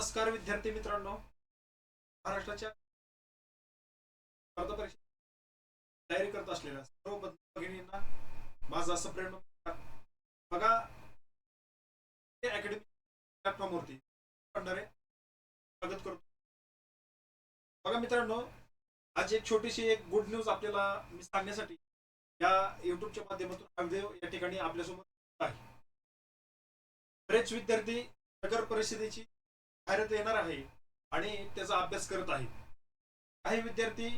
नमस्कार विद्यार्थी मित्रांनो. महाराष्ट्राच्या स्पर्धा परीक्षा तयारी करत असलेल्या सर्व भगिनींना माझा असं प्रेम बघा अकॅडमी प्लॅटफॉर्मवरती भंडारे स्वागत करतो. बघा मित्रांनो आज एक छोटीशी एक गुड न्यूज आपल्याला मी सांगण्यासाठी या युट्यूबच्या माध्यमातून हा या ठिकाणी आपल्यासोबत आहे. बरेच विद्यार्थी नगर परिषदेची जाहिरात येणार आहे आणि त्याचा अभ्यास करत आहे. काही विद्यार्थी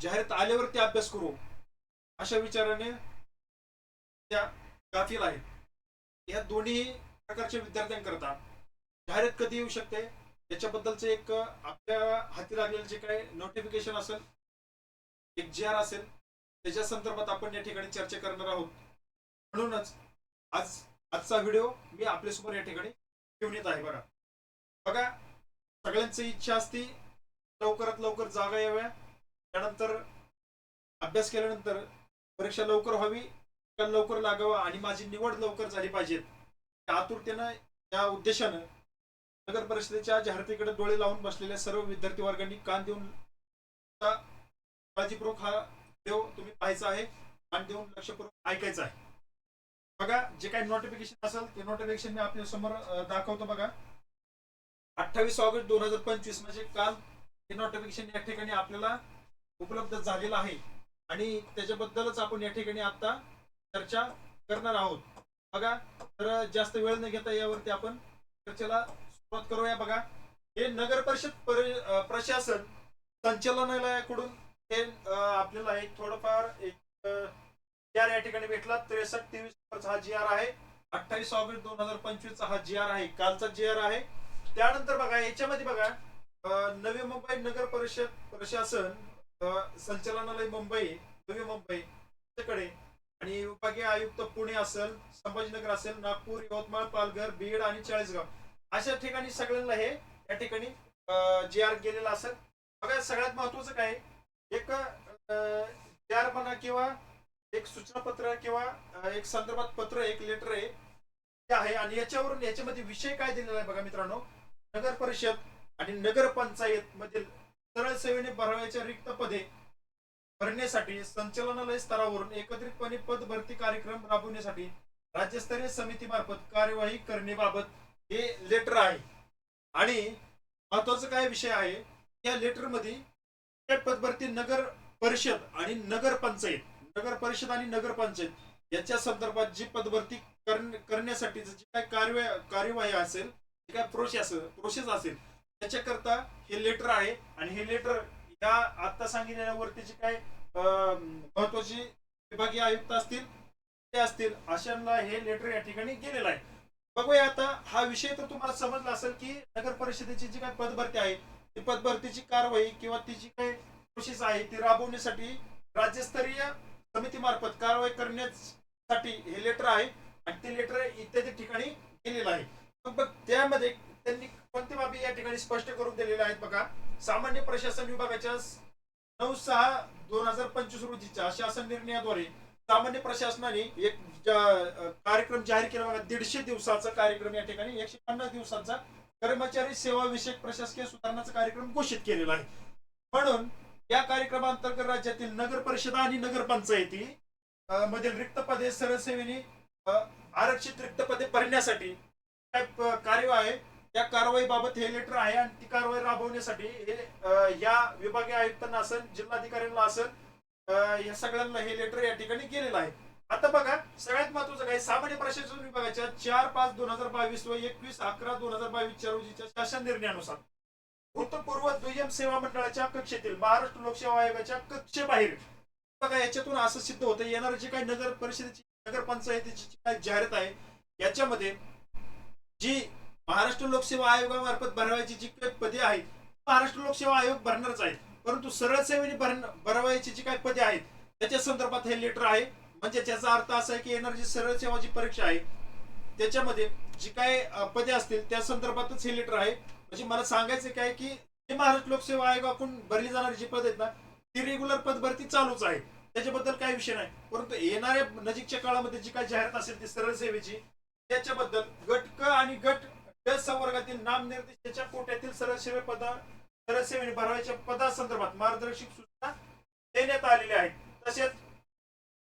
जाहिरात आल्यावरती अभ्यास करू. अशा विचाराने त्या गाफील आहेत. या दोन्ही प्रकारच्या विद्यार्थ्यांकरता जाहिरात कधी येऊ शकते? याच्याबद्दलचं एक आपल्या हाती लागलेलं जे काही नोटिफिकेशन असेल एक जी आर असेल त्याच्या संदर्भात आपण या ठिकाणी चर्चा करणार आहोत. म्हणूनच आज आजचा व्हिडिओ मी आपल्यासमोर या ठिकाणी घेऊन येत आहे बघा बघा सगळ्यांची इच्छा असती लवकरात लवकर जागा याव्या. त्यानंतर अभ्यास केल्यानंतर परीक्षा लवकर व्हावी लवकर लागावा आणि माझी निवड लवकर झाली पाहिजेत. त्या आतुरतेनं या उद्देशानं नगर परिषदेच्या जाहिरातीकडे डोळे लावून बसलेल्या सर्व विद्यार्थी वर्गांनी कान देऊन काळजीपूर्वक हा देव तुम्ही पाहायचा आहे कान देऊन लक्षपूर्वक ऐकायचा आहे. बघा जे काही नोटिफिकेशन असेल ते नोटिफिकेशन मी आपल्यासमोर दाखवतो बघा. अठ्ठावीस ऑगस्ट दोन हजार पंचवीस म्हणजे काल हे नोटिफिकेशन या ठिकाणी आपल्याला उपलब्ध झालेलं आहे. आणि त्याच्याबद्दलच आपण या ठिकाणी आता चर्चा करणार आहोत. बघा तर जास्त वेळ न घेता यावरती आपण चर्चेला सुरुवात करूया बघा. हे नगर परिषद परि- प्रशासन संचालनालयाकडून हे आपल्याला एक थोडंफार एक आर या ठिकाणी भेटला. त्रेसष्ट तेवीस हा जी आर आहे. अठ्ठावीस ऑगस्ट दोन हजार पंचवीस चा हा जी आर आहे. कालचा जी आर आहे. त्यानंतर बघा याच्यामध्ये बघा नवी मुंबई नगर परिषद प्रशासन संचालनालय मुंबई नवी मुंबई कडे आणि विभागीय आयुक्त पुणे असेल संभाजीनगर असेल नागपूर यवतमाळ पालघर बीड आणि चाळीसगाव. अशा ठिकाणी सगळ्यांना हे या ठिकाणी जे आर गेलेलं असेल. बघा सगळ्यात महत्वाचं काय? एक जे आर म्हणा किंवा एक सूचना पत्र किंवा एक संदर्भात पत्र एक लेटर आहे ते आहे. आणि याच्यावरून याच्यामध्ये विषय काय दिलेला आहे बघा मित्रांनो? नगर परिषद आणि नगर पंचायत मधील सरळ सेवेने भरवायच्या रिक्त पदे भरण्यासाठी संचालनालय स्तरावरून एकत्रितपणे पद भरती कार्यक्रम राबवण्यासाठी राज्यस्तरीय समितीमार्फत कार्यवाही करण्याबाबत हे लेटर आहे. आणि महत्त्वाचा काय विषय आहे? या लेटरमध्ये पदभरती नगर परिषद आणि नगर पंचायत नगर परिषद आणि नगर पंचायत याच्या संदर्भात जी पदभरती करण्यासाठी जी काय कार्य कार्यवाही असेल काय प्रोसेस प्रोसेस असेल त्याच्याकरता हे लेटर आहे आणि हे लेटर या आता सांगितलेल्यावरती जे काय महत्वाची विभागीय आयुक्त असतील ते असतील अशांना हे लेटर या ठिकाणी गेलेलं आहे. बघूया आता हा विषय तर तुम्हाला समजला असेल की नगर परिषदेची जी काय पदभरती आहे ती पदभरतीची कारवाई किंवा ती जी काही प्रोसेस आहे ती राबवण्यासाठी राज्यस्तरीय समितीमार्फत कारवाई करण्यासाठी हे लेटर आहे आणि ते लेटर इत्यादी ठिकाणी गेलेलं आहे. मग त्यामध्ये त्यांनी कोणते बाबी या ठिकाणी स्पष्ट करून दिलेल्या आहेत बघा. सामान्य प्रशासन विभागाच्या नऊ सहा दोन हजार पंचवीस रोजीच्या शासन निर्णयाद्वारे सामान्य प्रशासनाने एक कार्यक्रम जाहीर केला बघा दीडशे दिवसाचा कार्यक्रम या ठिकाणी एकशे पन्नास दिवसाचा कर्मचारी सेवा विषयक प्रशासकीय सुधारणाचा कार्यक्रम घोषित केलेला आहे. म्हणून या कार्यक्रमांतर्गत राज्यातील नगर परिषद आणि नगर पंचायती मधील रिक्त पदे सरसेवेने आरक्षित रिक्त पदे भरण्यासाठी कार्य कार्यवाही आहे. त्या कारवाईबाबत हे लेटर आहे आणि ती कारवाई राबवण्यासाठी हे या विभागीय आयुक्तांना असेल जिल्हाधिकाऱ्यांना असेल या सगळ्यांना हे लेटर या ठिकाणी गेलेलं आहे. आता बघा सगळ्यात महत्वाचं काय? सामान्य प्रशासन विभागाच्या चार पाच दोन हजार बावीस व एकवीस अकरा दोन हजार बावीसच्या रोजीच्या शासन निर्णयानुसार भूतपूर्व दुय्यम सेवा मंडळाच्या कक्षेतील महाराष्ट्र लोकसेवा आयोगाच्या कक्षेबाहेर बघा याच्यातून असं सिद्ध होतं येणार जे काही नगर परिषदेची नगर पंचायतीची काही जाहिरात आहे याच्यामध्ये जी महाराष्ट्र लोकसेवा आयोगामार्फत भरवायची जी काही पदे आहेत महाराष्ट्र लोकसेवा आयोग भरणारच आहे परंतु सरळ सेवेने भरण भरवायची जी काही पदे आहेत त्याच्या संदर्भात हे लेटर आहे. म्हणजे त्याचा अर्थ असा आहे की येणार जी सरळ सेवाची परीक्षा आहे त्याच्यामध्ये जी काय पदे असतील त्या संदर्भातच हे लेटर आहे. म्हणजे मला सांगायचं काय की जे महाराष्ट्र लोकसेवा आयोगाकडून भरली जाणारी जी पद आहेत ना ती रेग्युलर पद भरती चालूच आहे. त्याच्याबद्दल काही विषय नाही. परंतु येणाऱ्या नजीकच्या काळामध्ये जी काही जाहिरात असेल ती सरळ सेवेची त्याच्याबद्दल गट क आणि गट ड संवर्गातील नामनिर्देशाच्या कोट्यातील सरसेवे पदा सरळ सेवेने पदासंदर्भात मार्गदर्शक सूचना देण्यात आलेल्या आहेत. तसेच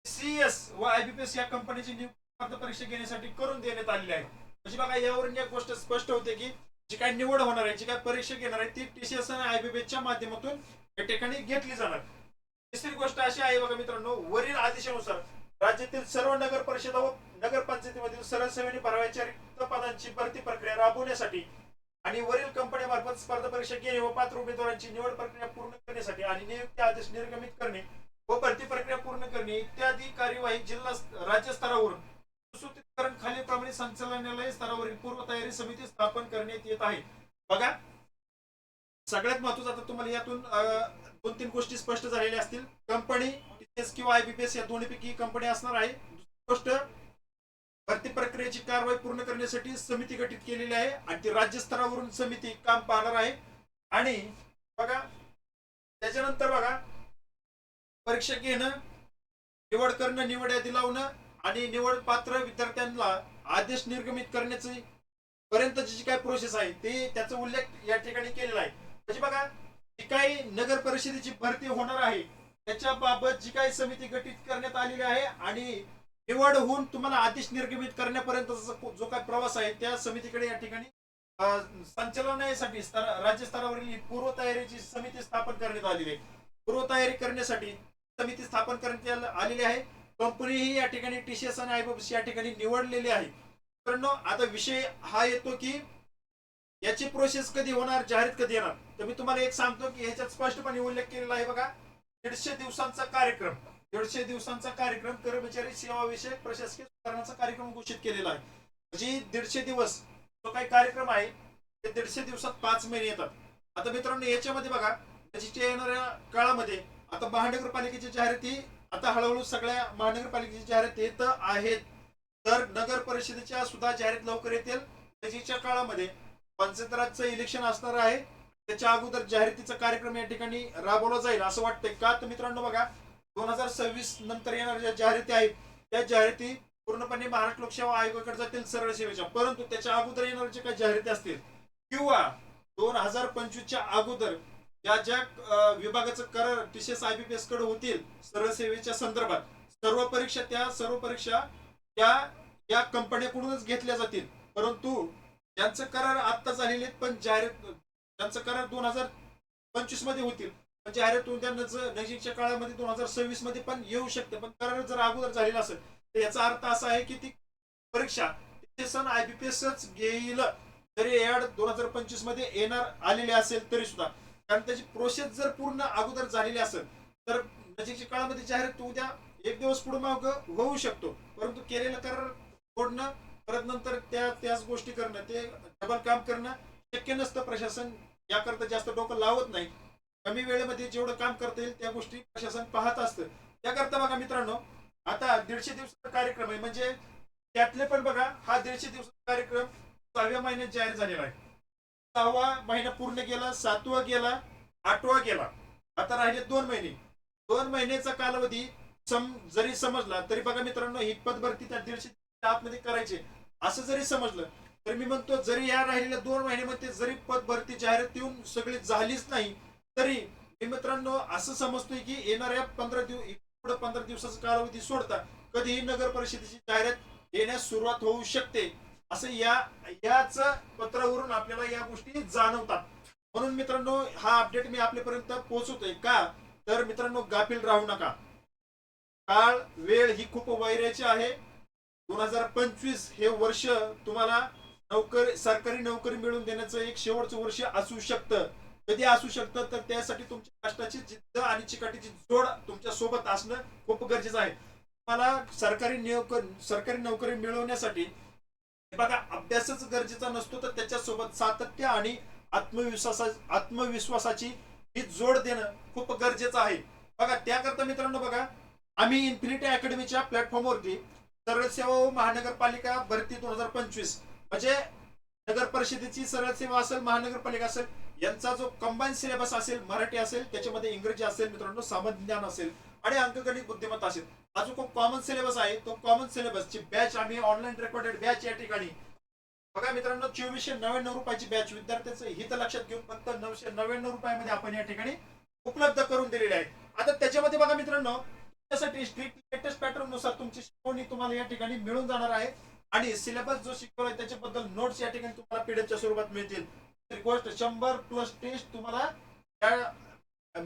सीएस व आयबीपीएस या कंपनीची नियुक्ती परीक्षा घेण्यासाठी करून देण्यात आलेली आहे. म्हणजे बघा यावरून एक गोष्ट स्पष्ट होते की जी काय निवड होणार आहे जी काय परीक्षा घेणार आहे ती टीसीएस आणि आयबीपीएस च्या माध्यमातून या ठिकाणी घेतली जाणार. तिसरी गोष्ट अशी आहे बघा मित्रांनो वरील आदेशानुसार राज्यातील सर्व नगर परिषदा व नगर पंचायतीमधील सरळ सेवेने भरावयाच्या रिक्त पदांची भरती प्रक्रिया राबवण्यासाठी आणि वरील कंपन्यांमार्फत स्पर्धा परीक्षा घेणे व पात्र उमेदवारांची निवड प्रक्रिया पूर्ण करण्यासाठी आणि नियुक्ती आदेश निर्गमित करणे व भरती प्रक्रिया पूर्ण करणे इत्यादी कार्यवाही जिल्हा राज्य स्तरावरून सुसूत्रीकरण खालीलप्रमाणे संचालनालय स्तरावरील पूर्वतयारी समिती स्थापन करण्यात येत आहे. बघा. सगळ्यात महत्वाचं आता तुम्हाला यातून दोन तीन गोष्टी स्पष्ट झालेल्या असतील. कंपनी किंवा आयबीपीएस या दोन्हीपैकी कंपनी असणार आहे. गोष्ट भरती प्रक्रियेची कारवाई पूर्ण करण्यासाठी समिती गठीत केलेली आहे आणि ती राज्य स्तरावरून समिती काम पाहणार आहे. आणि बघा त्याच्यानंतर बघा परीक्षा घेणं निवड करणं निवड यादी लावणं आणि निवड पात्र विद्यार्थ्यांना आदेश निर्गमित करण्याची पर्यंतची जी काय प्रोसेस आहे ते त्याचा उल्लेख या ठिकाणी केलेला आहे. म्हणजे बघा जी काही नगर परिषदेची भरती होणार आहे त्याच्या बाबत जी काही समिती गठीत करण्यात आलेली आहे आणि निवड होऊन तुम्हाला आदेश निर्गमित करण्यापर्यंतचा जो काही प्रवास आहे त्या समितीकडे या ठिकाणी संचालनासाठी राज्य स्तरावरील ही पूर्वतयारीची समिती स्थापन करण्यात आलेली आहे. पूर्वतयारी करण्यासाठी समिती स्थापन करण्यात आलेली आहे. कंपनी ही या ठिकाणी टीसीएस आणि आयबीएस या ठिकाणी निवडलेली आहे. मित्रांनो आता विषय हा येतो की याची प्रोसेस कधी होणार जाहीर कधी येणार? तर मी तुम्हाला एक सांगतो की ह्याच्यात स्पष्टपणे उल्लेख केलेला आहे बघा. दीडशे दिवसांचा कार्यक्रम. दीडशे दिवसांचा कार्यक्रम कर्मचारी सेवा विषयक प्रशासकीय सुधारणाचा कार्यक्रम घोषित केलेला आहे. म्हणजे दीडशे दिवस जो काही कार्यक्रम आहे ते दीडशे दिवसात पाच महिने येतात. आता मित्रांनो याच्यामध्ये बघा त्याच्या येणाऱ्या काळामध्ये आता महानगरपालिकेची जाहिराती आता हळूहळू सगळ्या महानगरपालिकेची जाहिरात येत आहेत. तर नगर परिषदेच्या सुद्धा जाहिरात लवकर येतील त्याच्या काळामध्ये पंचायत राजचं इलेक्शन असणार आहे. त्याच्या अगोदर जाहिरातीचा कार्यक्रम या ठिकाणी राबवला जाईल असं वाटतंय का? तर मित्रांनो बघा दोन हजार सव्वीस नंतर येणाऱ्या ज्या जाहिराती आहेत त्या जाहिराती पूर्णपणे महाराष्ट्र लोकसेवा आयोगाकडे जातील सरळ सेवेच्या. परंतु त्याच्या अगोदर येणाऱ्या ज्या काही जाहिराती असतील किंवा दोन हजार पंचवीसच्या अगोदर ज्या ज्या विभागाचं करार टीसीएस आयबीपीएसकडे होतील सरळ सेवेच्या संदर्भात सर्व परीक्षा त्या सर्व परीक्षा त्या या कंपन्याकडूनच घेतल्या जातील. परंतु त्यांचं करार आत्ता झालेले पण जाहिरात त्यांचं करार दोन हजार पंचवीसमध्ये होतील. म्हणजे पण जाहिरात तू त्यांना नजीकच्या काळामध्ये दोन हजार सव्वीसमध्ये पण येऊ शकते पण करार जर अगोदर झालेला असेल तर याचा अर्थ असा आहे की ती परीक्षा सण आयबीपीएसच घेईल तरी ऍड दोन हजार पंचवीसमध्ये येणार आलेले असेल तरी सुद्धा. कारण त्याची प्रोसेस जर पूर्ण अगोदर झालेली असेल तर नजीकच्या काळामध्ये जाहिरात उद्या एक दिवस पुढे माग होऊ शकतो. परंतु केलेलं करार फोडणं परत नंतर त्या त्याच गोष्टी करणं ते डबल काम करणं शक्य नसतं प्रशासन याकरता जास्त डोकं लावत नाही. कमी वेळेमध्ये जेवढं काम करता येईल त्या गोष्टी प्रशासन पाहत असतं. त्याकरता बघा मित्रांनो आता दीडशे दिवसाचा कार्यक्रम आहे. म्हणजे त्यातले पण बघा हा दीडशे दिवसाचा कार्यक्रम सहाव्या महिन्यात जाहीर झालेला आहे. सहावा महिना पूर्ण गेला सातवा गेला आठवा गेला. आता राहिले दोन महिने. दोन महिन्याचा कालावधी सम जरी समजला तरी बघा मित्रांनो ही पदभरती त्या दीडशे आतमध्ये करायचे असं जरी समजलं तर मी म्हणतो जरी या राहिलेल्या दोन महिन्यामध्ये जरी पदभरती जाहिरात येऊन सगळी झालीच नाही तरी मी मित्रांनो असं समजतोय की येणाऱ्या पंधरा दिवस पुढे पंधरा दिवसाचा कालावधी सोडता कधीही नगर परिषदेची जाहिरात येण्यास सुरुवात होऊ शकते. असं या याच पत्रावरून आपल्याला या गोष्टी जाणवतात. म्हणून मित्रांनो हा अपडेट मी आपल्यापर्यंत पोहोचवतोय. का? तर मित्रांनो गाफील राहू नका. काळ वेळ ही खूप वैराची आहे. दोन हजार पंचवीस हे वर्ष तुम्हाला नोकरी सरकारी नोकरी मिळवून देण्याचं एक शेवटचं वर्ष असू शकतं. कधी असू शकतं? तर त्यासाठी तुमच्या कष्टाची जिद्द आणि चिकाटीची जोड तुमच्यासोबत असणं खूप गरजेचं आहे. तुम्हाला सरकारी नोकर सरकारी नोकरी मिळवण्यासाठी बघा अभ्यासच गरजेचा नसतो तर त्याच्यासोबत सातत्य आणि आत्मविश्वासा आत्मविश्वासाची ही जोड देणं खूप गरजेचं आहे. बघा त्याकरता मित्रांनो बघा आम्ही इन्फिनिटी अकॅडमीच्या प्लॅटफॉर्मवरती सरळ सेवा व महानगरपालिका भरती दोन हजार पंचवीस म्हणजे नगर परिषदेची सरळ सेवा असेल महानगरपालिका असेल यांचा जो कंबाईन सिलेबस असेल मराठी असेल त्याच्यामध्ये इंग्रजी असेल मित्रांनो सामान्य ज्ञान असेल आणि अंकगणित बुद्धिमत्ता असेल. हा जो कॉमन सिलेबस आहे तो कॉमन सिलेबसची बॅच आम्ही ऑनलाईन रेकॉर्डेड बॅच या ठिकाणी बघा मित्रांनो चोवीसशे नव्याण्णव रुपयाची बॅच विद्यार्थ्यांचं हित लक्षात घेऊन फक्त नऊशे नव्याण्णव रुपयामध्ये आपण या ठिकाणी उपलब्ध करून दिलेले आहे आता त्याच्यामध्ये बघा मित्रांनो त्यासाठी स्ट्रिक्ट लेटेस्ट पॅटर्ननुसार तुमची शिकवणी तुम्हाला या ठिकाणी मिळून जाणार आहे. आणि सिलेबस जो शिकवलाय त्याच्याबद्दल नोट्स या ठिकाणी तुम्हाला पीडीएफच्या स्वरूपात मिळतील. गोष्ट शंभर प्लस टेस्ट तुम्हाला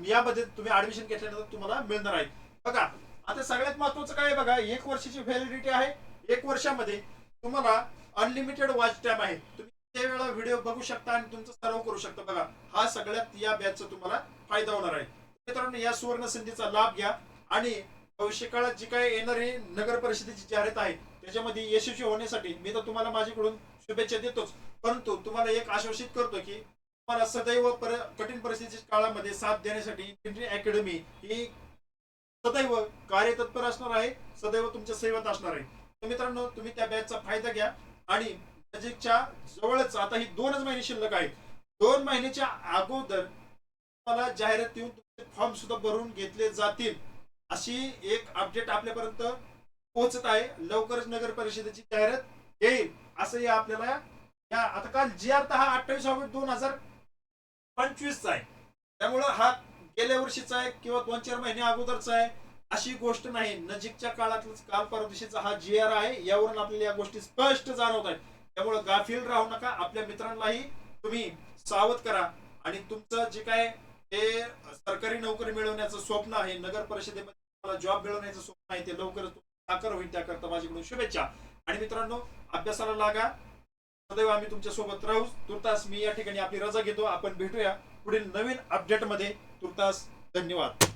यामध्ये तुम्ही ऍडमिशन घेतल्यानंतर तुम्हाला मिळणार आहे. बघा आता सगळ्यात महत्वाचं काय बघा एक वर्षाची व्हॅलिडिटी आहे. एक वर्षामध्ये तुम्हाला अनलिमिटेड वॉच टाइम आहे. तुम्ही वेळा व्हिडिओ बघू शकता आणि तुमचा सराव करू शकता. बघा हा सगळ्यात या बॅचचा तुम्हाला फायदा होणार आहे. मित्रांनो या सुवर्ण संधीचा लाभ घ्या आणि भविष्य काळात जी काय येणारी नगर परिषदेची जाहिरात आहे त्याच्यामध्ये यशस्वी होण्यासाठी मी तर तुम्हाला माझ्याकडून शुभेच्छा देतोच. परंतु तुम्हाला एक आश्वासित करतो की तुम्हाला सदैव पर, कठीण परिस्थितीच्या काळामध्ये साथ देण्यासाठी इंडियन अकॅडमी ही सदैव कार्यतत्पर असणार आहे सदैव तुमच्या सेवेत असणार आहे. तर मित्रांनो तुम्ही त्या बॅचचा फायदा घ्या आणि नजीकच्या जवळच आता ही दोनच महिने शिल्लक आहेत. दोन महिन्याच्या अगोदर तुम्हाला जाहिरात येऊन तुमचे फॉर्म सुद्धा भरून घेतले जातील. अशी एक अपडेट आपल्यापर्यंत पोहोचत आहे. लवकरच नगर परिषदेची जाहिरात येईल. असंही आपल्याला या आता काल जी आर हा अठ्ठावीस ऑगस्ट दोन हजार पंचवीसचा आहे. त्यामुळं हा गेल्या वर्षीचा आहे किंवा दोन चार महिने अगोदरचा आहे अशी गोष्ट नाही. नजीकच्या काळातलाच काल परदेशीचा हा जी आर आहे यावरून आपल्याला या गोष्टी स्पष्ट जाणवत आहेत. त्यामुळे गाफील राहू नका. आपल्या मित्रांनाही तुम्ही सावध करा. आणि तुमचं जे काय ते सरकारी नोकरी मिळवण्याचं स्वप्न आहे नगर परिषदेमध्ये तुम्हाला जॉब मिळवण्याचं स्वप्न आहे ते लवकरच साकार होईल त्याकरता माझ्याकडून शुभेच्छा. आणि मित्रांनो अभ्यासाला लागा. सदैव आम्ही तुमच्यासोबत राहू. तुर्तास मी या ठिकाणी आपली रजा घेतो. आपण भेटूया पुढील नवीन अपडेटमध्ये तुर्तास धन्यवाद.